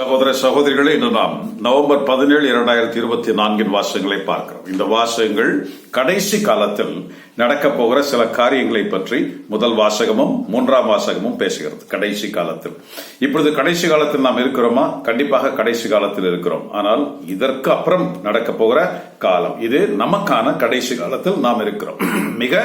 சகோதர சகோதரிகளே இன்று நாம் நவம்பர் பதினேழு இரண்டாயிரத்தி இருபத்தி நான்கின் வாசகங்களை பார்க்கிறோம். இந்த வாசகங்கள் கடைசி காலத்தில் நடக்கப் போகிற சில காரியங்களை பற்றி முதல் வாசகமும் மூன்றாம் வாசகமும் பேசுகிறது கடைசி காலத்தில். இப்பொழுது கடைசி காலத்தில் நாம் இருக்கிறோமா? கண்டிப்பாக கடைசி காலத்தில் இருக்கிறோம். ஆனால் இதற்கு அப்புறம் நடக்க போகிற காலம் இது நமக்கான கடைசி காலத்தில் நாம் இருக்கிறோம். மிக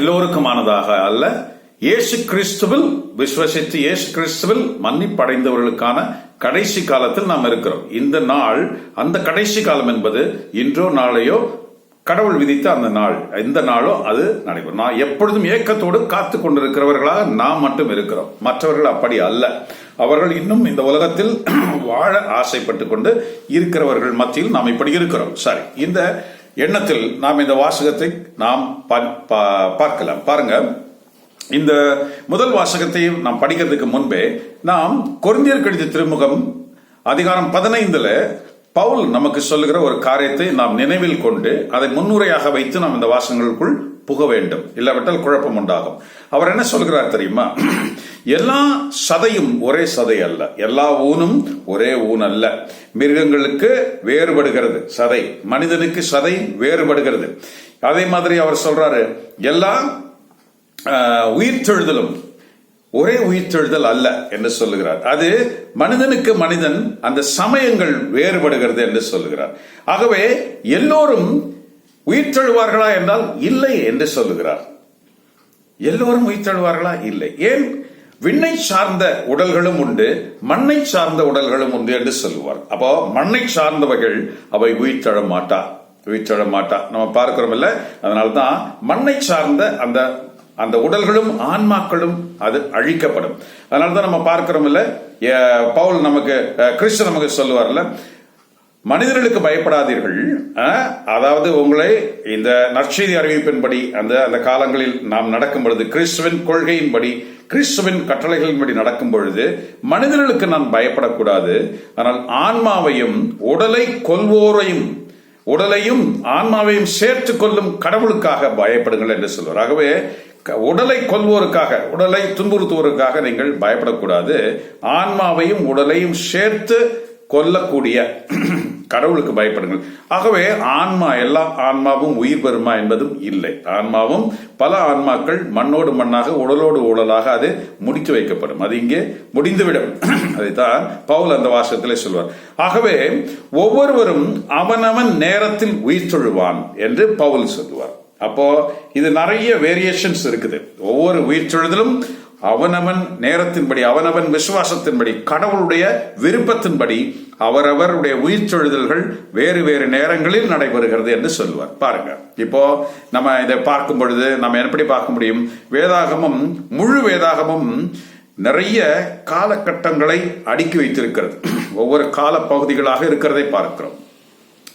எல்லோருக்குமானதாக அல்ல இயேசு கிறிஸ்துவில் விசுவசித்து இயேசு கிறிஸ்துவில் மன்னிப்படைந்தவர்களுக்கான கடைசி காலத்தில் நாம் இருக்கிறோம். இந்த நாள் அந்த கடைசி காலம் என்பது இன்றோ நாளையோ கடவுள் விதித்த அந்த நாள். இந்த நாளோ அது நடைபெறும். நான் எப்பொழுதும் ஏக்கத்தோடு காத்து கொண்டிருக்கிறவர்களாக நாம் மட்டும் இருக்கிறோம். மற்றவர்கள் அப்படி அல்ல. அவர்கள் இன்னும் இந்த உலகத்தில் வாழ ஆசைப்பட்டு கொண்டு இருக்கிறவர்கள் மத்தியில் நாம் இப்படி இருக்கிறோம். சரி இந்த எண்ணத்தில் நாம் இந்த வாசகத்தை நாம் பா- பார்க்கலாம். பாருங்க. இந்த முதல் வாசகத்தையும் நாம் படிக்கிறதுக்கு முன்பே நாம் கொரிந்தியர் கடித திருமுகம் அதிகாரம் பதினைந்துல பவுல் நமக்கு சொல்லுகிற ஒரு காரியத்தை நாம் நினைவில் கொண்டு அதை முன்னுரையாக வைத்து நாம் இந்த வாசகங்களுக்குள் புக வேண்டும். இல்லாவிட்டால் குழப்பம் உண்டாகும். அவர் என்ன சொல்கிறார் தெரியுமா? எல்லா சதையும் ஒரே சதை அல்ல. எல்லா ஊனும் ஒரே ஊன் அல்ல. மிருகங்களுக்கு வேறுபடுகிறது சதை. மனிதனுக்கு சதை வேறுபடுகிறது. அதே மாதிரி அவர் சொல்றாரு எல்லா உயிர்த்தெழுதலும் ஒரே உயிர்த்தெழுதல் அல்ல என்று சொல்லுகிறார். அது மனிதனுக்கு மனிதன் அந்த சமயங்கள் வேறுபடுகிறது என்று சொல்லுகிறார். ஆகவே எல்லோரும் உயிர்த்தெழுவார்களா என்றால் இல்லை என்று சொல்லுகிறார். எல்லோரும் உயிர்த்தெழுவார்களா இல்லை. ஏன்? விண்ணை சார்ந்த உடல்களும் உண்டு மண்ணை சார்ந்த உடல்களும் உண்டு என்று சொல்லுவார். அப்போ மண்ணை சார்ந்தவர்கள் அவை உயிர்த்தெழ மாட்டா உயிர்த்தெழ மாட்டா. நம்ம பார்க்கிறோம் இல்ல? அதனால்தான் மண்ணை சார்ந்த அந்த அந்த உடல்களும் ஆன்மாக்களும் அது அழிக்கப்படும். அதனாலதான் நம்ம பார்க்கிறோம் இல்ல ஏ, பவுல் நமக்கு அஹ், கிறிஸ்து நமக்கு சொல்லுவார்ல மனிதர்களுக்கு பயப்படாதீர்கள் அதாவது உங்களை இந்த நற்செய்தி அறிவிப்பின்படி அந்த அந்த காலங்களில் நாம் நடக்கும் பொழுது கிறிஸ்துவின் கொள்கையின்படி கிறிஸ்துவின் கட்டளைகளின்படி நடக்கும் பொழுது மனிதர்களுக்கு நான் பயப்படக்கூடாது. ஆனால் ஆன்மாவையும் உடலை கொல்வோரையும் உடலையும் ஆன்மாவையும் சேர்த்து கொள்ளும் கடவுளுக்காக பயப்படுங்கள் என்று சொல்வார். ஆகவே உடலை கொல்வோருக்காக உடலை துன்புறுத்துவோருக்காக நீங்கள் பயப்படக்கூடாது. ஆன்மாவையும் உடலையும் சேர்த்து கொல்லக்கூடிய கடவுளுக்கு பயப்படுங்கள். ஆகவே ஆன்மா எல்லா ஆன்மாவும் உயிர் பெறுமா என்பதும் இல்லை. ஆன்மாவும் பல ஆன்மாக்கள் மண்ணோடு மண்ணாக உடலோடு உடலாக அது முடித்து வைக்கப்படும். அது இங்கே முடிந்துவிடும். அதைத்தான் பவுல் அந்த வாசகத்திலே சொல்வார். ஆகவே ஒவ்வொருவரும் அவனவன் நேரத்தில் உயிர் தொழுவான் என்று பவுல் சொல்லுவார். அப்போ இது நிறைய வேரியேஷன்ஸ் இருக்குது. ஒவ்வொரு உயிர் தொழுதலும் அவனவன் நேரத்தின்படி அவனவன் விசுவாசத்தின்படி கடவுளுடைய விருப்பத்தின்படி அவரவருடைய உயிர்ச்சொழுதல்கள் வேறு வேறு நேரங்களில் நடைபெறுகிறது என்று சொல்லுவார். பாருங்க. இப்போ நம்ம இதை பார்க்கும் பொழுது நம்ம எப்படி பார்க்க முடியும்? வேதாகமம் முழு வேதாகமும் நிறைய காலகட்டங்களை அடுக்கி வைத்திருக்கிறது. ஒவ்வொரு கால பகுதிகளாக இருக்கிறதை பார்க்கிறோம்.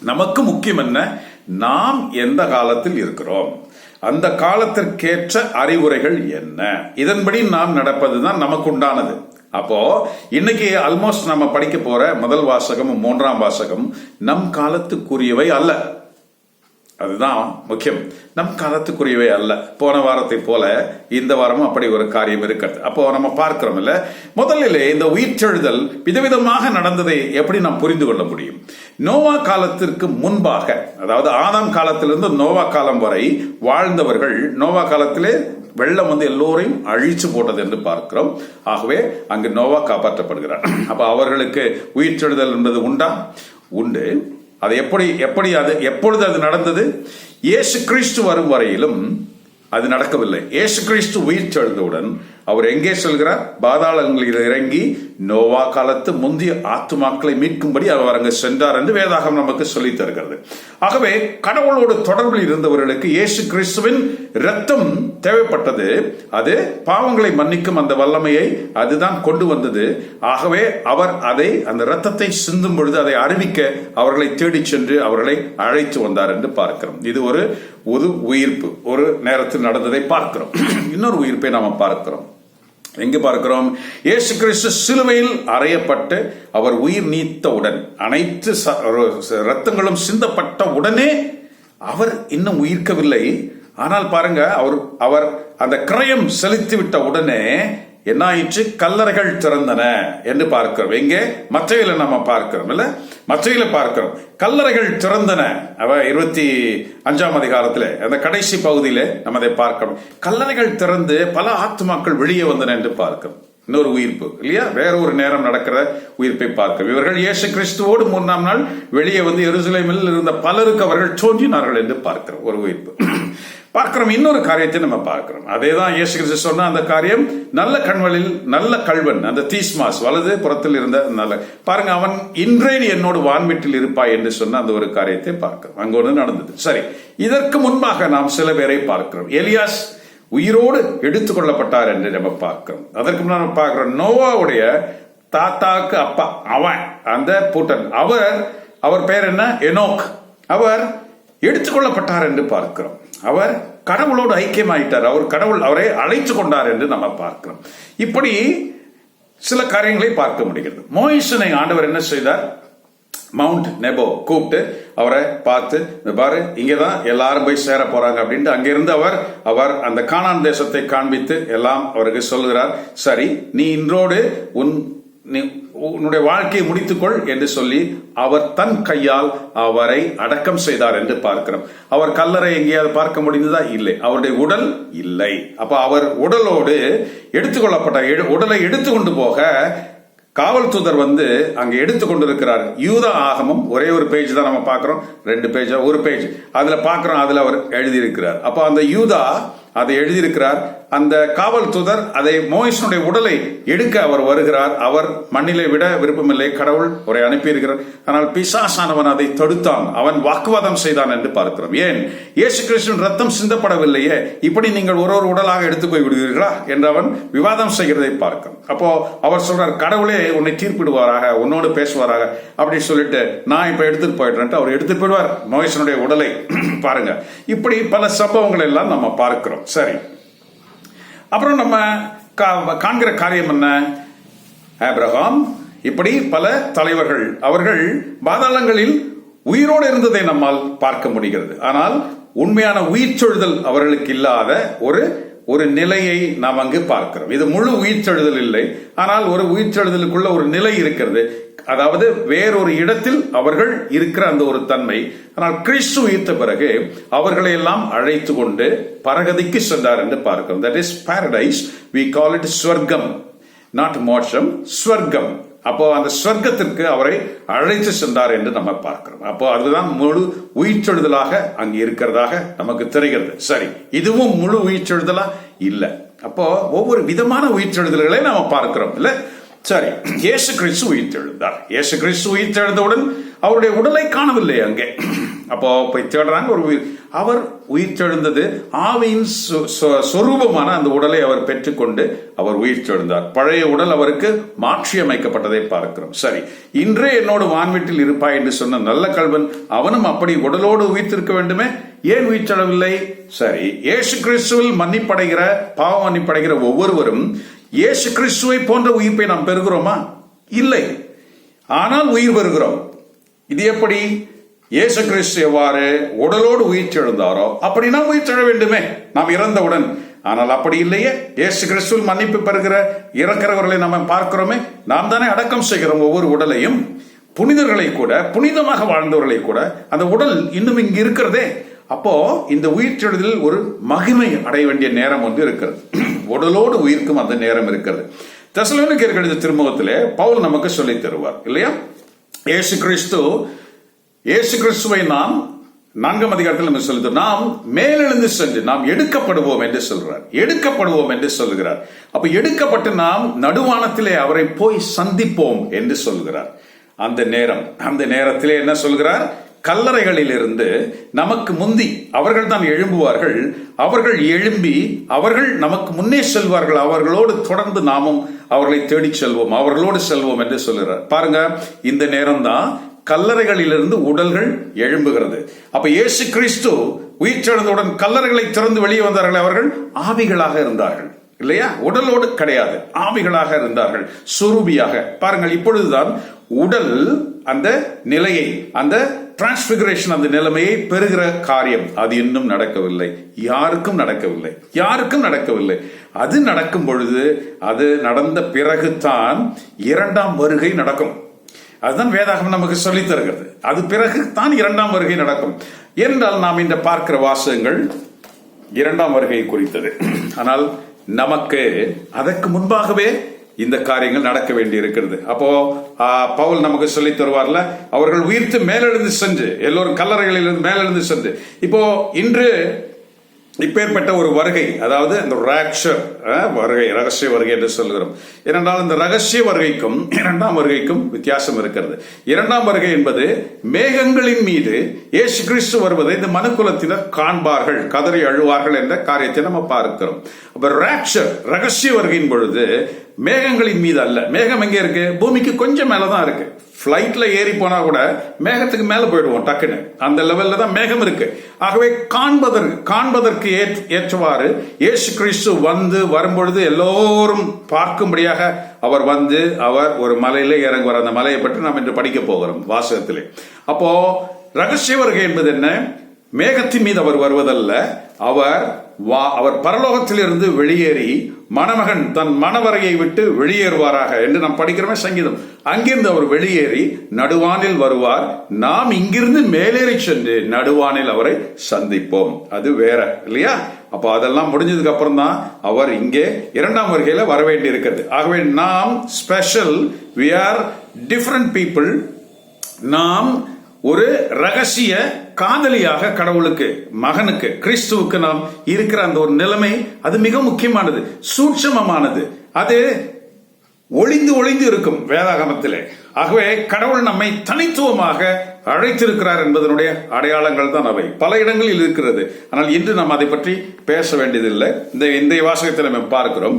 நமக்கு முக்கியம் என்ன? நாம் எந்த காலத்தில் இருக்கிறோம்? அந்த காலத்திற்கேற்ற அறிவுரைகள் என்ன? இதன்படி நாம் நடப்பதுதான் நமக்கு உண்டானது அப்போ இன்னைக்கு ஆல்மோஸ்ட் நம்ம படிக்க போற முதல் வாசகம் மூன்றாம் வாசகம் நம் காலத்துக்குரியவை அல்ல. அதுதான் முக்கியம். நம் காலத்துக்குரியவை அல்ல. போன வாரத்தை போல இந்த வாரமும் அப்படி ஒரு காரியம் இருக்கிறது அப்போ நம்ம பார்க்கிறோம் இல்ல முதலிலே இந்த உயிர்த்தெழுதல் விதவிதமாக நடந்ததை எப்படி நாம் புரிந்து கொள்ள முடியும்? நோவா காலத்திற்கு முன்பாக அதாவது ஆதாம் காலத்திலிருந்து நோவா காலம் வரை வாழ்ந்தவர்கள் நோவா காலத்திலே வெள்ளம் வந்து எல்லோரையும் அழிச்சு போட்டது என்று பார்க்கிறோம். ஆகவே அங்கு நோவா காப்பாற்றப்படுகிறார். அப்ப அவர்களுக்கு உயிர்த்தெழுதல் என்பது உண்டா? உண்டு. அது எப்படி எப்படி அது எப்பொழுது அது நடந்தது? இயேசு கிறிஸ்து வரும் வரையிலும் அது நடக்கவில்லை. இயேசு கிறிஸ்து உயிர் செழுந்தவுடன் அவர் எங்கே செல்கிறார்? பாதாளங்களில் இறங்கி நோவா காலத்து முந்தைய ஆத்துமாக்களை மீட்கும்படி அவர் அங்கு சென்றார் என்று வேதாகம் நமக்கு சொல்லித் தருகிறது. ஆகவே கடவுளோடு தொடர்பில் இருந்தவர்களுக்கு இயேசு கிறிஸ்துவின் இரத்தம் தேவைப்பட்டது. அது பாவங்களை மன்னிக்கும் அந்த வல்லமையை அதுதான் கொண்டு வந்தது. ஆகவே அவர் அதை அந்த இரத்தத்தை சிந்தும் பொழுது அதை அறிவிக்க அவர்களை தேடிச் சென்று அவர்களை அழைத்து வந்தார் என்று பார்க்கிறோம். இது ஒரு ஒரு உயிர்ப்பு. ஒரு நேரத்தில் நடந்ததை பார்க்கிறோம். இன்னொரு உயிர்ப்பை நாம பார்க்கிறோம். எங்கு பார்க்கிறோம்? இயேசு கிறிஸ்து சிலுவையில் அறையப்பட்டு அவர் உயிர் நீத்தவுடன் அனைத்து ச- ரத்தங்களும் சிந்தப்பட்ட உடனே அவர் இன்னும் உயிர்க்கவில்லை. ஆனால் பாருங்க அவர் அவர் அந்த கிரயம் செலுத்திவிட்ட உடனே என்ன ஆயிற்று கல்லறைகள் திறந்தன என்று பார்க்கிறோம். எங்கே? மற்றையில நம்ம பார்க்கிறோம் இல்ல? மற்றையில பார்க்கிறோம். கல்லறைகள் திறந்தன. அவ இருபத்தி அஞ்சாம் அதிகாரத்துல அந்த கடைசி பகுதியில நம்ம அதை பார்க்கணும் கல்லறைகள் திறந்து பல ஆத்மாக்கள் வெளியே வந்தன என்று பார்க்கிறோம். இன்னொரு உயிர்ப்பு இல்லையா? வேற ஒரு நேரம் நடக்கிற உயிர்ப்பை பார்க்கிறோம். இவர்கள் இயேசு கிறிஸ்துவோடு மூன்றாம் நாள் வெளியே வந்து எருசலேமில் இருந்த பலருக்கு அவர்கள் தோன்றினார்கள் என்று பார்க்கிறோம். ஒரு உயிர்ப்பு. பார்க்கிறோம் இன்னொரு காரியத்தை நம்ம பார்க்கிறோம். அதே தான் இயேசு கிறிஸ்து சொன்ன அந்த காரியம் நல்ல கண்வழில் நல்ல கல்வன் அந்த தீஸ்மாஸ் வலது புறத்தில் இருந்த நல்ல பாருங்க அவன் இன்றே நீ என்னோடு வான்வீட்டில் இருப்பாய் என்று சொன்ன அந்த ஒரு காரியத்தை பார்க்கிறோம். அங்க ஒன்று நடந்தது. சரி இதற்கு முன்பாக நாம் சில பேரை பார்க்கிறோம். எலியாஸ் உயிரோடு எடுத்துக் கொள்ளப்பட்டார் என்று நம்ம பார்க்கிறோம். அதற்கு முன்னாடி நம்ம பார்க்கிறோம் நோவாவுடைய தாத்தாக்கு அப்பா அவன் அந்த பூட்டன். அவர் அவர் பெயர் என்ன? எனோக். அவர் எடுத்துக்கொள்ளப்பட்டார் என்று பார்க்கிறோம். அவர் கடவுளோடு ஐக்கியமாயிட்டார். அவர் கடவுள் அவரை அழைத்து கொண்டார் என்று நம்ம பார்க்கிறோம். இப்படி சில காரியங்களை பார்க்க முடிகிறது. மோயிசனை ஆண்டவர் என்ன செய்தார்? மவுண்ட் நெபோ கூப்பிட்டு அவரை பார்த்து பாரு இங்கே தான் எல்லாரும் போய் சேர போறாங்க அப்படின்ட்டு அங்கிருந்து அவர் அவர் அந்த காணான் தேசத்தை காண்பித்து எல்லாம் அவருக்கு சொல்லுகிறார். சரி நீ இன்றோடு உன் நீ உன்னுடைய வாழ்க்கையை முடித்துக்கொள் என்று சொல்லி அவர் தன் கையால் அவரை அடக்கம் செய்தார் என்று பார்க்கிறோம். அவர் கல்லறை எங்கேயாவது பார்க்க முடிந்ததா? இல்லை. அவருடைய உடல் இல்லை. அப்ப அவர் உடலோடு எடுத்துக்கொள்ளப்பட்ட எடு- உடலை எடுத்துக்கொண்டு போக காவல் தூதர் வந்து அங்க எடுத்து கொண்டிருக்கிறார் யூதா ஆகமம் ஒரே ஒரு பேஜ் தான் நம்ம பார்க்கிறோம். ரெண்டு பேஜா ஒரு பேஜ் அதுல பார்க்கிறோம் அதுல அவர் எழுதியிருக்கிறார். அப்போ அந்த யூதா அதை எழுதியிருக்கிறார். அந்த காவல் தூதர் அதை மோயிஷனுடைய உடலை எடுக்க அவர் வருகிறார். அவர் மண்ணிலே விட விருப்பமில்லை. கடவுள் அவரை அனுப்பியிருக்கிறார். ஆனால் பிசாசானவன் அதை தடுத்தான். அவன் வாக்குவாதம் செய்தான் என்று பார்க்கிறோம். ஏன்? இயேசு கிறிஸ்துவின் ரத்தம் சிந்தப்படவில்லையே. இப்படி நீங்கள் ஒரு ஒரு உடலாக எடுத்து போய் விடுவீர்களா என்று அவன் விவாதம் செய்கிறதை பார்க்கிறோம். அப்போ அவர் சொல்றார் கடவுளே உன்னை தீர்ப்பிடுவாராக உன்னோடு பேசுவாராக. அப்படி சொல்லிட்டு நான் இப்ப எடுத்துட்டு போயிடுறேன்ட்டு அவர் எடுத்துட்டு போயிடுவார். மோயிசனுடைய உடலை. பாருங்க. இப்படி பல சம்பவங்கள் எல்லாம் நம்ம பார்க்கிறோம். சரி. அப்புறம் நம்ம கா- காண்கிற காரியம் என்ன? ஆப்ரஹாம் இப்படி பல தலைவர்கள் அவர்கள் பாதாளங்களில் உயிரோடு இருந்ததை நம்மால் பார்க்க முடிகிறது. ஆனால் உண்மையான உயிர் சொழுதல் அவர்களுக்கு இல்லாத ஒரு ஒரு நிலையை நாம் அங்கு பார்க்கிறோம். இது முழு உயிர்ச்செழுதல் இல்லை. ஆனால் ஒரு உயிர்ச்செழுதலுக்குள்ள ஒரு நிலை இருக்கிறது. அதாவது வேறொரு இடத்தில் அவர்கள் இருக்கிற அந்த ஒரு தன்மை. ஆனால் கிறிஸ்து உயிர்த்த பிறகு அவர்களை எல்லாம் அழைத்து கொண்டு பரகதிக்கு சென்றார் என்று பார்க்கிறோம். That is paradise we call it swargam. Not moksham swargam. அப்போ அந்த ஸ்வர்க்கத்திற்கு அவரை அழைத்து சென்றார் என்று நம்ம பார்க்கிறோம். அப்போ அதுதான் முழு உயிர்ச்செழுதலாக அங்கு இருக்கிறதாக நமக்கு தெரிகிறது. சரி இதுவும் முழு உயிர்ச்செழுதலா? இல்லை. அப்போ ஒவ்வொரு விதமான உயிர்ச்செழுதல்களை நாம பார்க்கிறோம் இல்ல? சரி இயேசு கிறிஸ்து உயிர்த்தெழுந்தார். இயேசு கிறிஸ்து உயிர்த்தெழுந்தவுடன் அவருடைய உடலை காணவில்லை அங்கே. அப்போ போய் தேடுறாங்க ஒரு உயிர். அவர் உயிர்த்தெழுந்தது ஆவியின் சொ- சொ- சொரூபமான அந்த உடலை அவர் பெற்றுக்கொண்டு அவர் உயிர் உயிர்த்தெழுந்தார். பழைய உடல் அவருக்கு மாற்றி அமைக்கப்பட்டதை பார்க்கிறோம். சரி இன்றே என்னோடு வான்வீட்டில் இருப்பாய் என்று சொன்ன நல்ல கல்வன் அவனும் அப்படி உடலோடு உயிர்த்திருக்க வேண்டுமே? ஏன் உயிர்த்தெழவில்லை? சரி இயேசு கிறிஸ்துவில் மன்னிப்படைகிற பாவம் மன்னிப்படைகிற ஒவ்வொருவரும் இயேசு கிறிஸ்துவை போன்ற உயிர்ப்பை நாம் பெறுகிறோமா? இல்லை. ஆனால் உயிர் பெறுகிறோம். இது எப்படி? இயேசு கிறிஸ்து எவ்வாறு உடலோடு உயிர் எழுந்தாரோ அப்படி நாம் உயிர் தெழ வேண்டுமே. நாம் இறந்தவுடன். ஆனால் அப்படி இல்லையே. இயேசு கிறிஸ்துவில் மன்னிப்பு பெறுகிற இறக்கிறவர்களை நம்ம பார்க்கிறோமே. நாம் தானே அடக்கம் செய்கிறோம் ஒவ்வொரு உடலையும். புனிதர்களை கூட புனிதமாக வாழ்ந்தவர்களை கூட அந்த உடல் இன்னும் இங்கு இருக்கிறதே. அப்போ இந்த உயிர்த்தெழுதலில் ஒரு மகிமை அடைய வேண்டிய நேரம் வந்து இருக்கிறது. உடலோடு உயிர்க்கும் அந்த நேரம் இருக்கிறது. தெசலோனிக்கர்கள் எழுதிய திருமுகத்திலே பவுல் நமக்கு சொல்லித் தருவார். இல்லையா? இயேசு கிறிஸ்து இயேசு கிறிஸ்துவை நாம் நான்காம் அதிகாரத்தில் நம்ம சொல்லுது நாம் மேலெழுந்து சென்று நாம் எடுக்கப்படுவோம் என்று சொல்றார். எடுக்கப்படுவோம் என்று சொல்கிறார் அப்ப எடுக்கப்பட்டு நாம் நடுவானத்திலே அவரை போய் சந்திப்போம் என்று சொல்கிறார் அந்த நேரம் அந்த நேரத்திலே என்ன சொல்கிறார் கல்லறைகளில் இருந்து நமக்கு முந்தி அவர்கள் தான் எழும்புவார்கள். அவர்கள் எழும்பி அவர்கள் நமக்கு முன்னே செல்வார்கள். அவர்களோடு தொடர்ந்து நாமும் அவர்களை தேடிச் செல்வோம். அவர்களோடு செல்வோம் என்று சொல்கிறார் பாருங்க இந்த நேரம் தான் கல்லறைகளிலிருந்து உடல்கள் எழும்புகிறது. அப்ப இயேசு கிறிஸ்து உயிர்த்தெழுந்தவுடன் கல்லறைகளை திறந்து வெளியே வந்தார்கள் அவர்கள்? ஆவிகளாக இருந்தார்கள். இல்லையா? உடலோடு கிடையாது. ஆவிகளாக இருந்தார்கள். சுரூபியாக. பாருங்கள் இப்பொழுதுதான் உடல் அந்த நிலையை அந்த டிரான்ஸ்பிகரேஷன் அந்த நிலைமையை பெறுகிற காரியம். அது இன்னும் நடக்கவில்லை. யாருக்கும் நடக்கவில்லை. யாருக்கும் நடக்கவில்லை. அது நடக்கும் பொழுது அது நடந்த பிறகுதான் இரண்டாம் வருகை நடக்கும். அதுதான் வேதாகம் நமக்கு சொல்லித் தருகிறது. அது பிறகு தான் இரண்டாம் வருகை நடக்கும். என்றால் நாம் இந்த பார்க்கிற வாசகங்கள் இரண்டாம் வருகை குறித்தது. ஆனால் நமக்கு அதற்கு முன்பாகவே இந்த காரியங்கள் நடக்க வேண்டி இருக்கிறது அப்போ பவுல் நமக்கு சொல்லி தருவார்ல அவர்கள் உயிர்த்து மேலெழுந்து சென்று எல்லோரும் கல்லறைகளிலிருந்து மேலெழுந்து சென்று. இப்போ இன்று இப்பேற்பட்ட ஒரு வருகை அதாவது இந்த ராக்ஷர் வருகை ரகசிய வருகை என்று சொல்கிறோம் ஏனென்றால் இந்த ரகசிய வருகைக்கும் இரண்டாம் வருகைக்கும் வித்தியாசம் இருக்கிறது. இரண்டாம் வருகை என்பது மேகங்களின் மீது ஏசு கிறிஸ்து வருவதை இந்த மனுக்குலத்தினர் காண்பார்கள் கதறி அழுவார்கள் என்ற காரியத்தை நம்ம பார்க்கிறோம். அப்ப ராக்ஷர் ரகசிய வருகையின் பொழுது மேகங்களின் மீது அல்ல. மேகம் எங்கே இருக்கு? பூமிக்கு கொஞ்சம் மேலதான் இருக்கு. ஃப்ளைட்டில் ஏறி போனால் கூட மேகத்துக்கு மேலே போயிடுவோம் டக்குன்னு. அந்த லெவலில் தான் மேகம் இருக்கு. ஆகவே காண்பதற்கு காண்பதற்கு ஏற் ஏற்றவாறு இயேசு கிறிஸ்து வந்து வரும்பொழுது எல்லோரும் பார்க்கும்படியாக அவர் வந்து அவர் ஒரு மலையில இறங்குவார். அந்த மலையை பற்றி நாம் இன்று படிக்க போகிறோம் வாசகத்திலே. அப்போ ரகசிய வருகை என்பது என்ன? மேகத்தின் மீது அவர் வருவதல்ல. அவர் வா- அவர் பரலோகத்திலிருந்து வெளியேறி மணமகன் தன் மணவரையை விட்டு வெளியேறுவாராக என்று நாம் படிக்கிறோமே சங்கீதம். அங்கிருந்து அவர் வெளியேறி நடுவானில் வருவார். நாம் இங்கிருந்து மேலேறி சென்று நடுவானில் அவரை சந்திப்போம். அது வேற இல்லையா? அப்போ அதெல்லாம் முடிஞ்சதுக்கு அப்புறம் தான் அவர் இங்கே இரண்டாம் வருகையில வர வேண்டி இருக்கிறது ஆகவே நாம் special we are different people நாம் ஒரு ரகசிய காதலியாக கடவுளுக்கு மகனுக்கு கிறிஸ்துவுக்கு நாம் இருக்கிற அந்த ஒரு நிலைமை அது மிக முக்கியமானது சூட்சமமானது. அது ஒளிந்து ஒளிந்து இருக்கும் வேதாகமத்திலே. ஆகவே கடவுள் நம்மை தனித்துவமாக அழைத்திருக்கிறார் என்பதனுடைய அடையாளங்கள் தான் அவை. பல இடங்களில் இருக்கிறது. ஆனால் இன்று நாம் அதை பற்றி பேச வேண்டியதில்லை. இந்த இந்த வாசகத்தில் நம்ம பார்க்கிறோம்.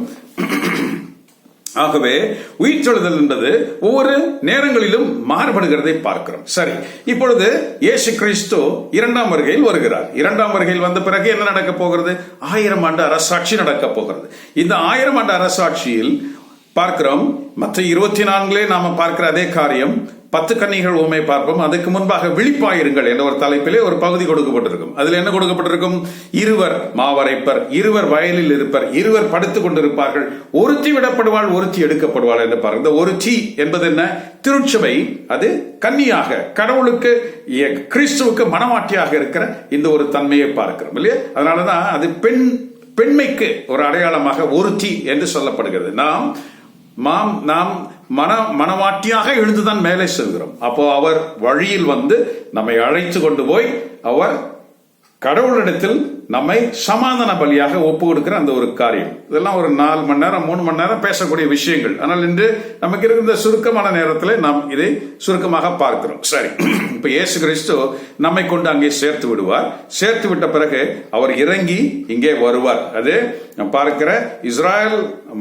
ஆகவே உயிர்த்தெழுதல் என்பது ஒவ்வொரு நேரங்களிலும் மாறுபடுகிறதை பார்க்கிறோம். சரி இப்பொழுது இயேசு கிறிஸ்து இரண்டாம் வருகையில் வருகிறார். இரண்டாம் வருகையில் வந்த பிறகு என்ன நடக்க போகிறது? ஆயிரம் ஆண்டு அரசாட்சி நடக்க போகிறது. இந்த ஆயிரம் ஆண்டு அரசாட்சியில் பார்க்கிறோம். மற்ற இருபத்தி நான்கிலே நாம பார்க்கிற அதே காரியம் பத்து கன்னிகள் உண்மை பார்ப்போம். அதுக்கு முன்பாக விழிப்பாயிருங்கள் என்ற ஒரு தலைப்பிலே ஒரு பகுதி கொடுக்கப்பட்டிருக்கும். அதுல என்ன கொடுக்கப்பட்டிருக்கும்? இருவர் மாவரைப்பர் இருவர் வயலில் இருப்பர் இருவர் படுத்துக் கொண்டிருப்பார்கள். ஒருத்தி விடப்படுவாள் ஒருத்தி எடுக்கப்படுவாள் என்று பாருங்க இந்த ஒருத்தி என்பது என்ன? திருச்சபை. அது கன்னியாக கடவுளுக்கு கிறிஸ்துவுக்கு மனமாட்டியாக இருக்கிற இந்த ஒரு தன்மையை பார்க்கிறோம் இல்லையா? அதனாலதான் அது பெண் பெண்மைக்கு ஒரு அடையாளமாக ஒருத்தி என்று சொல்லப்படுகிறது. நாம் மாம் நாம் மன மனவாட்டியாக எழுந்துதான் மேலே செல்கிறோம். அப்போ அவர் வழியில் வந்து நம்மை அழைத்து கொண்டு போய் அவர் கடவுளிடத்தில் நம்மை சமாதான பலியாக ஒப்பு கொடுக்கிற அந்த ஒரு காரியம். இதெல்லாம் ஒரு நாலு மணி நேரம் மூணு மணி நேரம் பேசக்கூடிய விஷயங்கள். ஆனால் இன்று நமக்கு இருக்கிற சுருக்கமான நேரத்தில் நாம் இதை சுருக்கமாக பார்க்கிறோம். சரி. இப்ப இயேசு கிறிஸ்து நம்மை கொண்டு அங்கே சேர்த்து விடுவார். சேர்த்து விட்ட பிறகு அவர் இறங்கி இங்கே வருவார். அது பார்க்கிற இஸ்ராயல்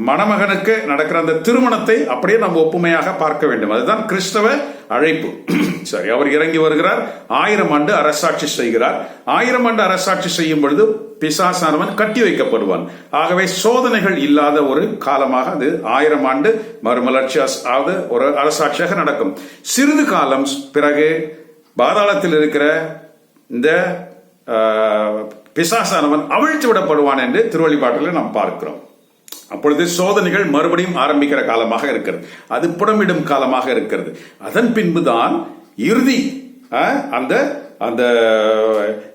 மணமகனுக்கு நடக்கிற அந்த திருமணத்தை அப்படியே நம்ம ஒப்புமையாக பார்க்க வேண்டும். அதுதான் கிறிஸ்தவ அழைப்பு. சரி அவர் இறங்கி வருகிறார். ஆயிரம் ஆண்டு அரசாட்சி செய்கிறார். ஆயிரம் ஆண்டு அரசாட்சி செய்யும் பொழுது பிசாசானவன் கட்டி வைக்கப்படுவான். ஆகவே சோதனைகள் இல்லாத ஒரு காலமாக அது ஆயிரம் ஆண்டு மறுமலர்ச்சி ஆவது ஒரு அரசாட்சியாக நடக்கும். சிறிது காலம் பிறகு பாதாளத்தில் இருக்கிற இந்த ஆஹ், பிசாசானவன் அவிழ்த்து விடப்படுவான் என்று திருவள்ளிப்பாட்டில் நாம் பார்க்கிறோம். அப்பொழுது சோதனைகள் மறுபடியும் ஆரம்பிக்கிற காலமாக இருக்கிறது. அது புடமிடும் காலமாக இருக்கிறது. அதன் பின்புதான் இறுதி அந்த அந்த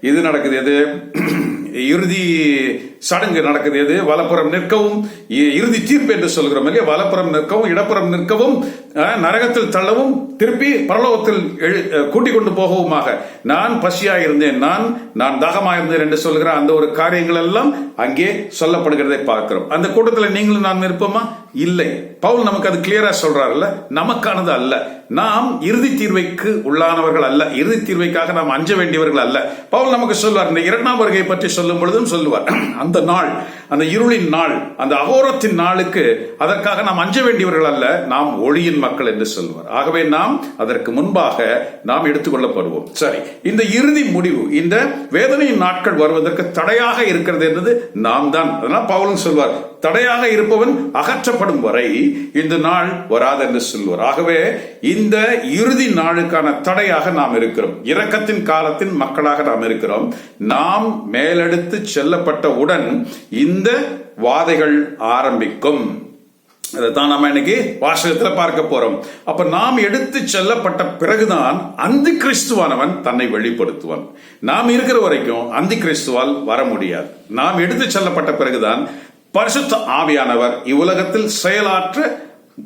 இது நடக்குது எது? இறுதி சடங்கு நடக்குது எது? வலப்புறம் நிற்கவும். இ- இறுதி தீர்ப்பு என்று சொல்கிறோம் இல்லையா? வலப்புறம் நிற்கவும் இடப்புறம் நிற்கவும் நரகத்தில் தள்ளவும் திருப்பி பரலோகத்தில் எழு- கூட்டிக் கொண்டு போகவுமாக. நான் பசியா இருந்தேன். நான் நான் தாகமா இருந்தேன் என்று சொல்கிற அந்த ஒரு காரியங்கள் எல்லாம் அங்கே சொல்லப்படுகிறதை பார்க்கிறோம். அந்த கூட்டத்தில் நீங்களும் நாம் இருப்போமா இல்லை. பவுல் நமக்கு அது கிளியரா சொல்றாருல்ல? நமக்கானது அல்ல. நாம் இறுதி தீர்வைக்கு உள்ளானவர்கள் அல்ல. இறுதி தீர்வைக்காக நாம் அஞ்ச வேண்டியவர்கள் அல்ல. பவுல் நமக்கு சொல்வார் இந்த இரண்டாம் வருகை பற்றி சொல்லும் பொழுதும் சொல்லுவார். அந்த நாள் அந்த இருளின் நாள் அந்த அகோரத்தின் நாளுக்கு அதற்காக நாம் அஞ்ச வேண்டியவர்கள் அல்ல நாம் ஒளியின் மக்கள் என்று சொல்வார் ஆகவே நாம் அதற்கு முன்பாக நாம் எடுத்துக்கொள்ளப்படுவோம். சரி இந்த இறுதி முடிவு இந்த வேதனையின் நாட்கள் வருவதற்கு தடையாக இருக்கிறது என்பது நாம் தான். அதனால் பவுலும் சொல்வார் தடையாக இருப்பவன் அகற்றப்படும் வரை இந்த நாள் வராது என்று சொல்வார். ஆகவே இந்த இறுதி நாளுக்கான தடையாக நாம் இருக்கிறோம். இரக்கத்தின் காலத்தின் மக்களாக நாம் இருக்கிறோம். நாம் மேலெடுத்து செல்லப்பட்டவுடன் இந்த வாதைகள் ஆரம்பிக்கும். அதைத்தான் நம்ம இன்னைக்கு வாசகத்துல பார்க்க போறோம். அப்ப நாம் எடுத்து செல்லப்பட்ட பிறகுதான் அந்தி கிறிஸ்துவானவன் தன்னை வெளிப்படுத்துவான். நாம் இருக்கிற வரைக்கும் அந்த கிறிஸ்துவால் வர முடியாது. நாம் எடுத்து செல்லப்பட்ட பிறகுதான் பரிசுத்த ஆவியானவர் இவ்வுலகத்தில் செயலாற்ற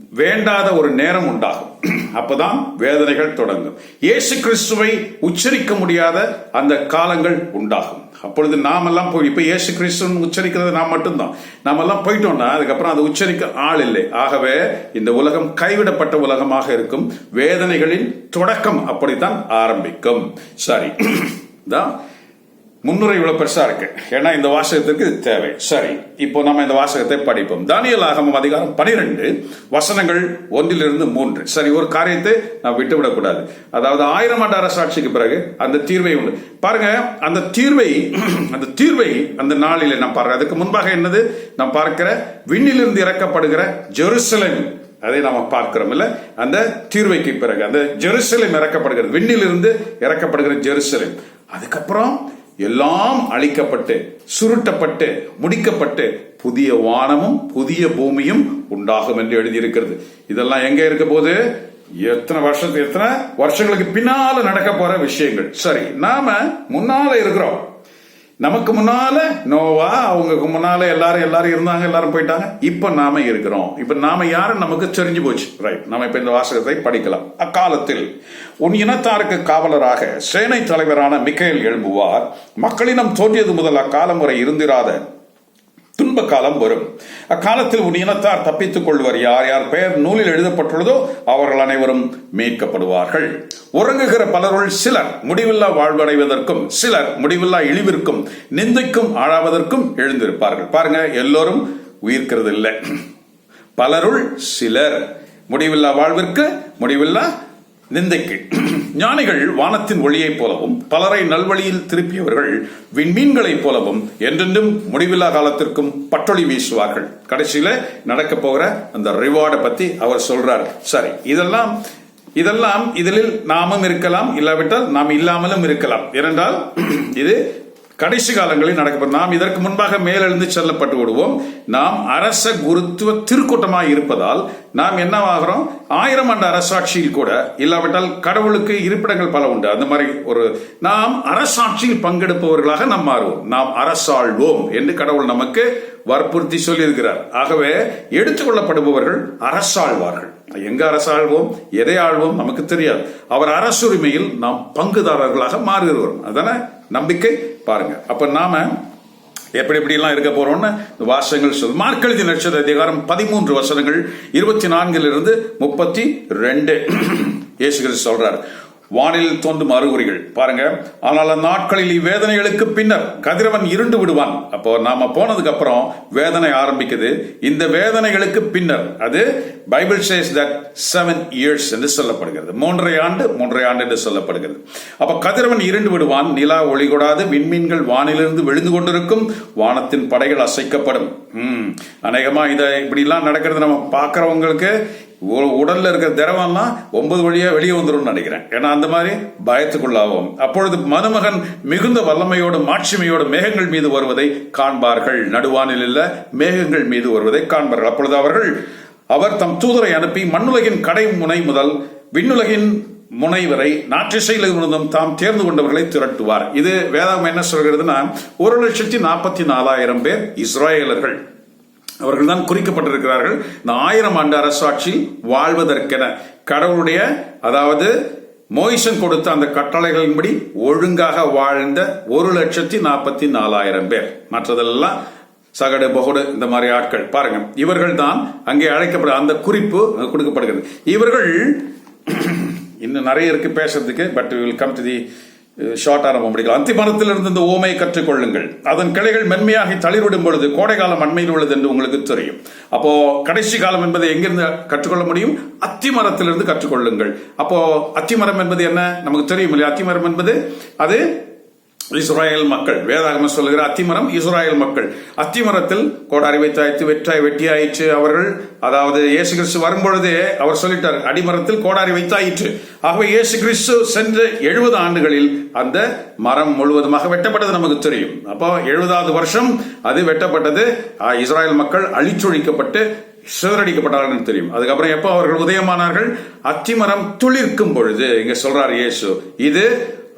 வேண்டாத ஒரு நேரம் உண்டாகும். அப்பதான் வேதனைகள் தொடங்கும். இயேசு கிறிஸ்துவை உச்சரிக்க முடியாத அந்த காலங்கள் உண்டாகும். அப்பொழுது நாமெல்லாம் போய் இப்ப இயேசு கிறிஸ்துவன் உச்சரிக்கிறது நாம் மட்டும்தான். நாமெல்லாம் போயிட்டோம்னா அதுக்கப்புறம் அதை உச்சரிக்க ஆள் இல்லை. ஆகவே இந்த உலகம் கைவிடப்பட்ட உலகமாக இருக்கும். வேதனைகளின் தொடக்கம் அப்படித்தான் ஆரம்பிக்கும். சரி. தான் முன்னுரை இவ்வளவு பெருசா இருக்கு. ஏன்னா இந்த வாசகத்திற்கு இது தேவை. சரி இப்போ நம்ம இந்த வாசகத்தை படிப்போம். தானியல் ஆகமம் அதிகாரம் பனிரெண்டு வசனங்கள் ஒன்றிலிருந்து மூன்று. சரி ஒரு காரியத்தை நான் விட்டுவிடக்கூடாது அதாவது ஆயிரம் ஆண்டு அரசாட்சிக்கு பிறகு அந்த தீர்வை உண்டு. பாருங்க அந்த தீர்வை அந்த தீர்வை அந்த நாளில் நான் பாருங்க அதுக்கு முன்பாக என்னது? நான் பார்க்கிற விண்ணிலிருந்து இறக்கப்படுகிற ஜெருசலம். அதை நாம பார்க்கிறோம் இல்ல? அந்த தீர்வைக்கு பிறகு. அந்த ஜெருசலம் இறக்கப்படுகிறது. விண்ணிலிருந்து இறக்கப்படுகிற ஜெருசலம். அதுக்கப்புறம் எல்லாம் அழிக்கப்பட்டு சுருட்டப்பட்டு முடிக்கப்பட்டு புதிய வானமும் புதிய பூமியும் உண்டாகும் என்று எழுதியிருக்கிறது. இதெல்லாம் எங்க இருக்க போது எத்தனை வருஷத்துக்கு எத்தனை வருஷங்களுக்கு பின்னால நடக்க போற விஷயங்கள். சரி நாம முன்னால இருக்கிறோம். நமக்கு முன்னால நோவா அவங்களுக்கு முன்னால எல்லாரும் எல்லாரும் இருந்தாங்க எல்லாரும் போயிட்டாங்க. இப்ப நாம இருக்கிறோம். இப்ப நாம யாரும் நமக்கு தெரிஞ்சு போச்சு. ரைட் நம்ம இப்ப இந்த வாசகத்தை படிக்கலாம். அக்காலத்தில் உன் இனத்தாருக்கு காவலராக சேனை தலைவரான மிக்கேல் எழும்புவார். மக்களினம் தோன்றியது முதல் அக்காலம் வரை இருந்திராத துன்ப காலம் வரும். அக்காலத்தில் உன் இனத்தார் தப்பித்துக் கொள்வர். யார் யார் பெயர் நூலில் எழுதப்பட்டுள்ளதோ அவர்கள் அனைவரும் மீட்கப்படுவார்கள். உறங்குகிற பலருள் சிலர் முடிவில்லா வாழ்வடைவதற்கும் சிலர் முடிவில்லா இழிவிற்கும் நிந்தைக்கும் ஆழாவதற்கும் எழுந்திருப்பார்கள். பாருங்க எல்லோரும் உயிர்க்கிறது இல்லை பலருள் சிலர். முடிவில்லா வாழ்விற்கு முடிவில்லா நிந்தைக்கு. ஞானிகள் வானத்தின் ஒளியைப் போலவும் பலரை நல்வழியில் திருப்பியவர்கள் விண்மீன்களைப் போலவும் என்றென்றும் முடிவில்லா காலத்திற்கும் பட்டொளி வீசுவார்கள். கடைசியில நடக்க போகிற அந்த ரிவார்டை பத்தி அவர் சொல்றார். சரி இதெல்லாம் இதெல்லாம் இதில் நாமும் இருக்கலாம் இல்லாவிட்டால் நாம் இல்லாமலும் இருக்கலாம். ஏனென்றால் இது கடைசி காலங்களில் நடக்கப்படும் நாம் இதற்கு முன்பாக மேலெழுந்து செல்லப்பட்டு விடுவோம் நாம் அரச குருத்துவ திருக்கூட்டமாக இருப்பதால் நாம் என்னவாகிறோம்? ஆயிரம் ஆண்டு அரசாட்சியில் கூட இல்லாவிட்டால் கடவுளுக்கு இருப்பிடங்கள் பல உண்டு. அந்த மாதிரி ஒரு நாம் அரசாட்சியில் பங்கெடுப்பவர்களாக நாம் மாறுவோம். நாம் அரசாழ்வோம் என்று கடவுள் நமக்கு வற்புறுத்தி சொல்லியிருக்கிறார். ஆகவே எடுத்துக்கொள்ளப்படுபவர்கள் அரசாழ்வார்கள் எங்க அரசாழ்வோம் எதை ஆழ்வோம் நமக்கு தெரியாது. அவர் அரசுரிமையில் நாம் பங்குதாரர்களாக மாறுகிறோம் அதான? நம்பிக்கை பாருங்க. அப்ப நாம எப்படி எப்படி எல்லாம் இருக்க போறோம்னு வாசகங்கள் சொல் மார்க்கெழுதி நட்சத்திர அதிகாரம் பதிமூன்று வசனங்கள் இருபத்தி நான்கிலிருந்து முப்பத்தி ரெண்டு. இயேசு கிறிஸ்து சொல்றாரு. வானில் தோன்றும் அறிகுறிகள். பாருங்க. ஆனால் நாட்களில் இவ்வேதனைகளுக்கு பின்னர் கதிரவன் இருண்டு விடுவான். அப்போ நாம போனதுக்கு அப்புறம் வேதனை ஆரம்பிக்குது. இந்த வேதனைகளுக்கு பின்னர் அது Bible says that seven years என்று சொல்லப்படுகிறது. மூன்றரை ஆண்டு மூன்றரை ஆண்டு என்று சொல்லப்படுகிறது. அப்ப கதிரவன் இருண்டு விடுவான். நிலா ஒளி கூடாது விண்மீன்கள் வானிலிருந்து விழுந்து கொண்டிருக்கும் வானத்தின் படைகள் அசைக்கப்படும். ம் அநேகமா இதை இப்படி எல்லாம் நடக்கிறது நம்ம பார்க்கறவங்களுக்கு உடல்ல இருக்கிற திரவம்லாம் ஒன்பது வழியா வெளியே வந்துடும் நினைக்கிறேன். ஏன்னா அந்த மாதிரி பயத்துக்குள்ளாகும் அப்பொழுது மதுமகன் மிகுந்த வல்லமையோடு மாட்சிமையோடு மேகங்கள் மீது வருவதை காண்பார்கள். நடுவானில் இல்ல மேகங்கள் மீது வருவதை காண்பார்கள். அப்பொழுது அவர்கள் அவர் தம் தூதரை அனுப்பி மண்ணுலகின் கடை முனை முதல் விண்ணுலகின் முனை வரை நாற்றிசையில் இருந்தும் தாம் தேர்ந்து கொண்டவர்களை திரட்டுவார். இது வேதாகம் என்ன சொல்கிறதுனா ஒரு லட்சத்தி நாற்பத்தி நாலாயிரம் பேர் இஸ்ரேலர்கள். அவர்கள் தான் குறிக்கப்பட்டிருக்கிறார்கள். இந்த ஆயிரம் ஆண்டு அரசாட்சி வாழ்வதற்கென கடவுளுடைய அதாவது மோயிசன் கொடுத்த அந்த கட்டளைகளின்படி ஒழுங்காக வாழ்ந்த ஒரு லட்சத்தி நாற்பத்தி நாலாயிரம் பேர். மற்றதெல்லாம் சகடு பகுடு இந்த மாதிரி ஆட்கள். பாருங்க இவர்கள் தான் அங்கே அழைக்கப்பட அந்த குறிப்பு கொடுக்கப்படுகிறது. இவர்கள் இன்னும் நிறைய இருக்கு பேசுறதுக்கு but will come to the ஷார்ட்டாக நம்ம முடிக்கலாம் அத்திமரத்தில் இருந்து இந்த ஓமையை கற்றுக்கொள்ளுங்கள். அதன் கிளைகள் மென்மையாகி தளிர்விடும் பொழுது கோடை காலம் அண்மையில் உள்ளது என்று உங்களுக்கு தெரியும். அப்போ கடைசி காலம் என்பதை எங்கிருந்து கற்றுக்கொள்ள முடியும்? அத்திமரத்திலிருந்து கற்றுக்கொள்ளுங்கள். அப்போ அத்திமரம் என்பது என்ன? நமக்கு தெரியும் இல்லையா? அத்திமரம் என்பது அது இஸ்ராயல் மக்கள். வேதாகம சொல்லுகிற அத்திமரம் இஸ்ராயல் மக்கள். அத்திமரத்தில் கோடாரி வைத்தாய்த்து வெற்றாய் வெட்டியாயிற்று அவர்கள். அதாவது இயேசு கிறிஸ்து வரும்பொழுதே அவர் சொல்லிட்டார் அடிமரத்தில் கோடாரி வைத்தாயிற்று. ஆகவே இயேசு கிறிஸ்து சென்ற எழுபது ஆண்டுகளில் அந்த மரம் முழுவதுமாக வெட்டப்பட்டது நமக்கு தெரியும். அப்போ எழுபதாவது வருஷம் அது வெட்டப்பட்டது. இஸ்ராயல் மக்கள் அழிச்சொழிக்கப்பட்டு சிதறடிக்கப்பட்டார்கள் தெரியும். அதுக்கப்புறம் எப்போ அவர்கள் உதயமானார்கள்? அத்திமரம் துளிர்க்கும் பொழுது. இங்க சொல்றார் இயேசு இது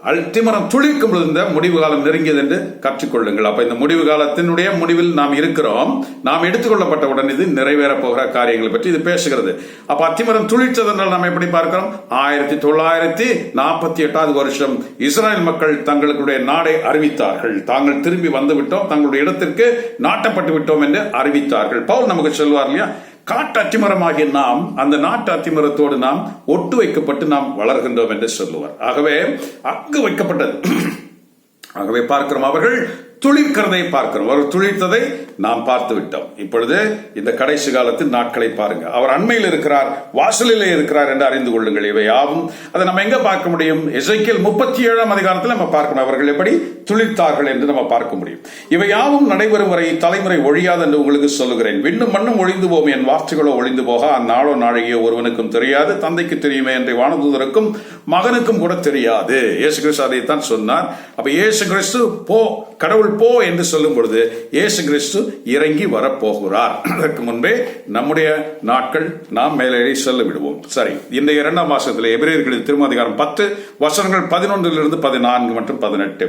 அல்டிமரம் துளிர்க்கும் பொழுது இந்த முடிவு காலம் நெருங்கியது என்று கற்றுக்கொள்ளுங்கள். அப்ப இந்த முடிவு காலத்தினுடைய முடிவில் நாம் இருக்கிறோம். நாம் எடுத்துக்கொள்ளப்பட்ட உடன் இது நிறைவேற போகிற காரியங்களை பற்றி இது பேசுகிறது. அப்ப அத்திமரம் துளிர்த்தது நாம் எப்படி பார்க்கிறோம்? ஆயிரத்தி தொள்ளாயிரத்தி நாற்பத்தி எட்டாவது வருஷம் இஸ்ரேல் மக்கள் தங்களுடைய நாடை அறிவித்தார்கள். தாங்கள் திரும்பி வந்து விட்டோம். தங்களுடைய இடத்திற்கு நாட்டப்பட்டு விட்டோம் என்று அறிவித்தார்கள். பவுல் நமக்கு சொல்வார் இல்லையா? காட்டு அத்திமரமாகிய நாம் அந்த நாட்டு அத்திமரத்தோடு நாம் ஒட்டு வைக்கப்பட்டு நாம் வளர்கின்றோம் என்று சொல்லுவார். ஆகவே அங்கு வைக்கப்பட்டது. ஆகவே பார்க்கிறோம் அவர்கள் துளிர்க்கிறதை பார்க்கிறோம். அவர் துளிர்த்ததை நாம் பார்த்து விட்டோம். இப்பொழுது இந்த கடைசி காலத்தின் நாட்களை பாருங்க. அவர் அண்மையில் இருக்கிறார் வாசலிலே இருக்கிறார் என்று அறிந்து கொள்ளுங்கள். இவை யாவும்? அதை நம்ம எங்க பார்க்க முடியும்? இசைக்கில் முப்பத்தி ஏழாம் அதிகாரத்தில் நம்ம பார்க்கணும். அவர்கள் எப்படி துளிர்த்தார்கள் என்று நம்ம பார்க்க முடியும். இவை யாவும் நடைபெறும் வரை தலைமுறை ஒழியாது என்று உங்களுக்கு சொல்லுகிறேன். விண்ணும் மண்ணும் ஒழிந்து போகும் என் வார்த்தைகளோ ஒழிந்து போக. அந்நாளோ நாளையோ ஒருவனுக்கும் தெரியாது. தந்தைக்கு தெரியுமே என்று வானதூதருக்கும் மகனுக்கும் கூட தெரியாது. இயேசு கிறிஸ்து அதைத்தான் சொன்னார். அப்ப இயேசு கிறிஸ்து போ கடவுள் போ என்று சொல்லும் பொழுது இயேசு கிறிஸ்து இறங்கி வரப்போகிறார். அதற்கு முன்பே நம்முடைய நாட்கள் நாம் மேலேறி செல்ல விடுவோம் சரி இந்த இரண்டாம் மாசத்தில் எபிரேயர்களின் திருமதிகாரம் பத்து வசனங்கள் பதினொன்றிலிருந்து பதினான்கு மற்றும் பதினெட்டு.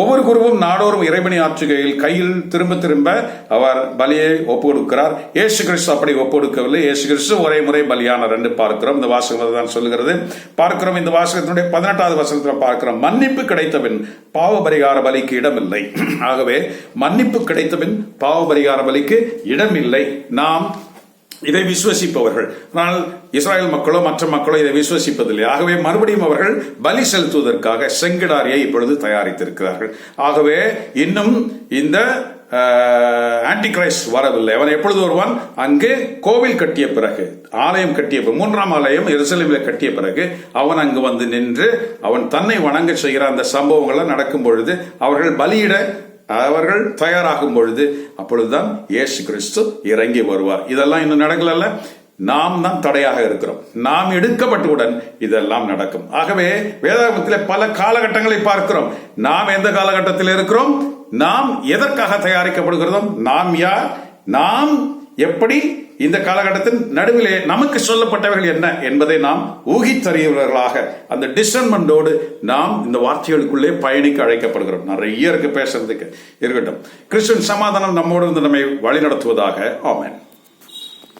ஒவ்வொரு குருவும் நாடோறும் இறைவனை ஆற்றுகையில் கையில் திரும்ப திரும்ப அவர் பலியை ஒப்பு கொடுக்கிறார் இயேசு கிறிஸ்து அப்படி ஒப்பு கொடுக்கவில்லை இயேசு கிறிஸ்து ஒரே முறை பலியானார் என்று பார்க்கிறோம். இந்த வாசகம் தான் சொல்லுகிறது. பார்க்கிறோம் இந்த வாசகத்தினுடைய பதினெட்டாவது வசனத்தில் பார்க்கிறோம். மன்னிப்பு கிடைத்தபின் பாவ பரிகார பலிக்கு இடமில்லை. ஆகவே மன்னிப்பு கிடைத்தபின் பாவ பரிகார பலிக்கு இடமில்லை. நாம் இதை விசுவசிப்பவர்கள். ஆனால் இஸ்ராயல் மக்களோ மற்ற மக்களோ இதை விசுவசிப்பதில்லை. ஆகவே மறுபடியும் அவர்கள் பலி செலுத்துவதற்காக செங்கடாரியை இப்பொழுது தயாரித்திருக்கிறார்கள். ஆகவே இன்னும் இந்த ஆன்டி கிரைஸ்ட் வரவில்லை. அவன் எப்பொழுது வருவான்? அங்கு கோவில் கட்டிய பிறகு ஆலயம் கட்டிய பிறகு மூன்றாம் ஆலயம் எருசலேமில் கட்டிய பிறகு அவன் அங்கு வந்து நின்று அவன் தன்னை வணங்க செய்கிற அந்த சம்பவங்கள்லாம் நடக்கும் பொழுது அவர்கள் பலியிட அவர்கள் தயாராகும் பொழுது அப்பொழுதுதான் இயேசு கிறிஸ்து இறங்கி வருவார். இதெல்லாம் இன்னும் நடக்கலல்ல? நாம் தான் தடையாக இருக்கிறோம். நாம் எடுக்கப்பட்டவுடன் இதெல்லாம் நடக்கும். ஆகவே வேதாகமத்தில் பல காலகட்டங்களை பார்க்கிறோம். நாம் எந்த காலகட்டத்தில் இருக்கிறோம்? நாம் எதற்காக தயாரிக்கப்படுகிறோம்? நாம் யார்? நாம் எப்படி இந்த காலகட்டத்தின் நடுவிலே நமக்கு சொல்லப்பட்டவைகள் என்ன என்பதை நாம் ஊகித்தறியவர்களாக அந்த டிசன்மெண்டோடு நாம் இந்த வார்த்தைகளுக்குள்ளே பயணிக்க அழைக்கப்படுகிறோம். நிறைய இருக்கு பேசுறதுக்கு. இருக்கட்டும். கிறிஸ்துவின் சமாதானம் நம்மோடு இருந்து நம்மை வழிநடத்துவதாக. ஆமேன்.